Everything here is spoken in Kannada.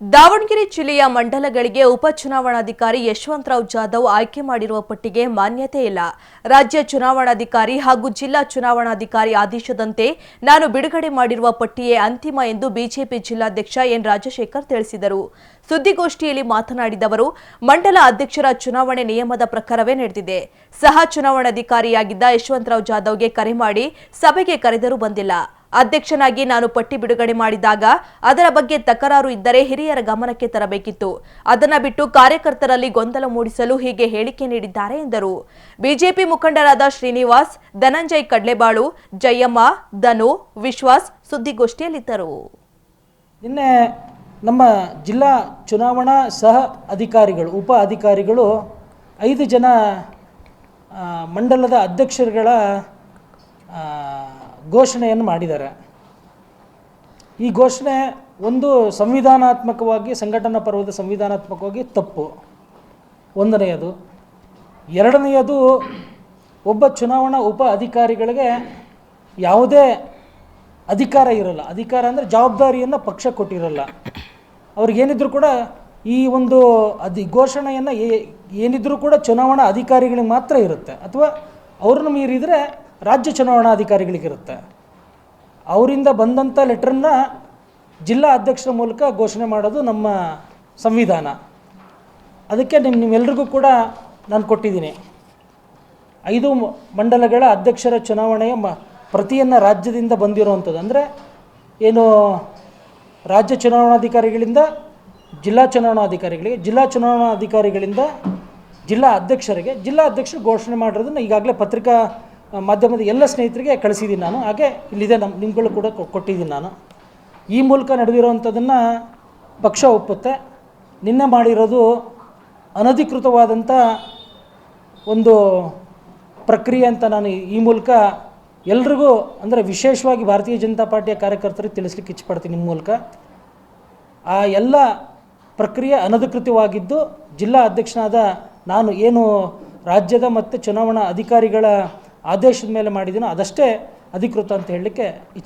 ದಾವಣಗೆರೆ ಜಿಲ್ಲೆಯ ಮಂಡಲಗಳಿಗೆ ಉಪಚುನಾವಣಾಧಿಕಾರಿ ಯಶವಂತರಾವ್ ಜಾಧವ್ ಆಯ್ಕೆ ಮಾಡಿರುವ ಪಟ್ಟಿಗೆ ಮಾನ್ಯತೆ ಇಲ್ಲ. ರಾಜ್ಯ ಚುನಾವಣಾಧಿಕಾರಿ ಹಾಗೂ ಜಿಲ್ಲಾ ಚುನಾವಣಾಧಿಕಾರಿ ಆದೇಶದಂತೆ ನಾನು ಬಿಡುಗಡೆ ಮಾಡಿರುವ ಪಟ್ಟಿಯೇ ಅಂತಿಮ ಎಂದು ಬಿಜೆಪಿ ಜಿಲ್ಲಾಧ್ಯಕ್ಷ ಎನ್. ರಾಜಶೇಖರ್ ತಿಳಿಸಿದರು. ಸುದ್ದಿಗೋಷ್ಠಿಯಲ್ಲಿ ಮಾತನಾಡಿದ ಅವರು, ಮಂಡಲ ಅಧ್ಯಕ್ಷರ ಚುನಾವಣೆ ನಿಯಮದ ಪ್ರಕಾರವೇ ನಡೆದಿದೆ. ಸಹ ಚುನಾವಣಾಧಿಕಾರಿಯಾಗಿದ್ದ ಯಶವಂತರಾವ್ ಜಾಧವ್ಗೆ ಕರೆ ಮಾಡಿ ಸಭೆಗೆ ಕರೆದರೂ ಬಂದಿಲ್ಲ. ಅಧ್ಯಕ್ಷನಾಗಿ ನಾನು ಪಟ್ಟಿ ಬಿಡುಗಡೆ ಮಾಡಿದಾಗ ಅದರ ಬಗ್ಗೆ ತಕರಾರು ಇದ್ದರೆ ಹಿರಿಯರ ಗಮನಕ್ಕೆ ತರಬೇಕಿತ್ತು. ಅದನ್ನ ಬಿಟ್ಟು ಕಾರ್ಯಕರ್ತರಲ್ಲಿ ಗೊಂದಲ ಮೂಡಿಸಲು ಹೀಗೆ ಹೇಳಿಕೆ ನೀಡಿದ್ದಾರೆ ಎಂದರು. ಬಿಜೆಪಿ ಮುಖಂಡರಾದ ಶ್ರೀನಿವಾಸ್, ಧನಂಜಯ್ ಕಡ್ಲೆಬಾಳು, ಜಯಮ್ಮ, ಧನು, ವಿಶ್ವಾಸ್ ಸುದ್ದಿಗೋಷ್ಠಿಯಲ್ಲಿದ್ದರು. ನಿನ್ನೆ ನಮ್ಮ ಜಿಲ್ಲಾ ಚುನಾವಣಾ ಸಹ ಅಧಿಕಾರಿಗಳು, ಉಪ ಅಧಿಕಾರಿಗಳು ಐದು ಜನ ಮಂಡಲದ ಅಧ್ಯಕ್ಷರುಗಳ ಘೋಷಣೆಯನ್ನು ಮಾಡಿದ್ದಾರೆ. ಈ ಘೋಷಣೆ ಒಂದು ಸಂವಿಧಾನಾತ್ಮಕವಾಗಿ, ಸಂಘಟನಾ ಪರ್ವದ ಸಂವಿಧಾನಾತ್ಮಕವಾಗಿ ತಪ್ಪು. ಒಂದನೆಯದು. ಎರಡನೆಯದು, ಒಬ್ಬ ಚುನಾವಣಾ ಉಪ ಅಧಿಕಾರಿಗಳಿಗೆ ಯಾವುದೇ ಅಧಿಕಾರ ಇರಲ್ಲ. ಅಧಿಕಾರ ಅಂದರೆ ಜವಾಬ್ದಾರಿಯನ್ನು ಪಕ್ಷ ಕೊಟ್ಟಿರಲ್ಲ. ಅವ್ರಿಗೇನಿದ್ರು ಕೂಡ ಈ ಒಂದು ಅಧಿ, ಘೋಷಣೆಯನ್ನು ಏನಿದ್ರೂ ಕೂಡ ಚುನಾವಣಾ ಅಧಿಕಾರಿಗಳಿಗೆ ಮಾತ್ರ ಇರುತ್ತೆ. ಅಥವಾ ಅವ್ರನ್ನ ಮೀರಿದರೆ ರಾಜ್ಯ ಚುನಾವಣಾಧಿಕಾರಿಗಳಿಗಿರುತ್ತೆ. ಅವರಿಂದ ಬಂದಂಥ ಲೆಟ್ರನ್ನ ಜಿಲ್ಲಾ ಅಧ್ಯಕ್ಷರ ಮೂಲಕ ಘೋಷಣೆ ಮಾಡೋದು ನಮ್ಮ ಸಂವಿಧಾನ. ಅದಕ್ಕೆ ನಿಮ್ಮ ನಿಮ್ಮೆಲ್ರಿಗೂ ಕೂಡ ನಾನು ಕೊಟ್ಟಿದ್ದೀನಿ. ಐದು ಮಂಡಲಗಳ ಅಧ್ಯಕ್ಷರ ಚುನಾವಣೆಯ ಮ, ಪ್ರತಿಯನ್ನು ರಾಜ್ಯದಿಂದ ಬಂದಿರುವಂಥದ್ದು ಅಂದರೆ ಏನು ರಾಜ್ಯ ಚುನಾವಣಾಧಿಕಾರಿಗಳಿಂದ, ಜಿಲ್ಲಾ ಚುನಾವಣಾಧಿಕಾರಿಗಳಿಗೆ, ಜಿಲ್ಲಾ ಚುನಾವಣಾಧಿಕಾರಿಗಳಿಂದ ಜಿಲ್ಲಾ ಅಧ್ಯಕ್ಷರಿಗೆ, ಜಿಲ್ಲಾ ಅಧ್ಯಕ್ಷರು ಘೋಷಣೆ ಮಾಡಿರೋದನ್ನು ಈಗಾಗಲೇ ಪತ್ರಿಕಾ ಮಾಧ್ಯಮದ ಎಲ್ಲ ಸ್ನೇಹಿತರಿಗೆ ಕಳಿಸಿದ್ದೀನಿ ನಾನು. ಹಾಗೆ ಇಲ್ಲಿದೆ ನಮ್ಮ ನಿಮ್ಗಳು ಕೂಡ ಕೊಟ್ಟಿದ್ದೀನಿ ನಾನು. ಈ ಮೂಲಕ ನಡೆದಿರೋವಂಥದ್ದನ್ನು ಪಕ್ಷ ಒಪ್ಪುತ್ತೆ. ನಿನ್ನೆ ಮಾಡಿರೋದು ಅನಧಿಕೃತವಾದಂಥ ಒಂದು ಪ್ರಕ್ರಿಯೆ ಅಂತ ನಾನು ಈ ಮೂಲಕ ಎಲ್ರಿಗೂ, ಅಂದರೆ ವಿಶೇಷವಾಗಿ ಭಾರತೀಯ ಜನತಾ ಪಾರ್ಟಿಯ ಕಾರ್ಯಕರ್ತರಿಗೆ ತಿಳಿಸ್ಲಿಕ್ಕೆ ಇಚ್ಛಪಡ್ತೀನಿ ನಿಮ್ಮ ಮೂಲಕ. ಆ ಎಲ್ಲ ಪ್ರಕ್ರಿಯೆ ಅನಧಿಕೃತವಾಗಿದ್ದು, ಜಿಲ್ಲಾ ಅಧ್ಯಕ್ಷನಾದ ನಾನು ಏನು ರಾಜ್ಯದ ಮತ್ತು ಚುನಾವಣಾ ಅಧಿಕಾರಿಗಳ ಆದೇಶದ ಮೇಲೆ ಮಾಡಿದ್ದೀನೋ ಅದಷ್ಟೇ ಅಧಿಕೃತ ಅಂತ ಹೇಳಲಿಕ್ಕೆ ಇಚ್ಛೆ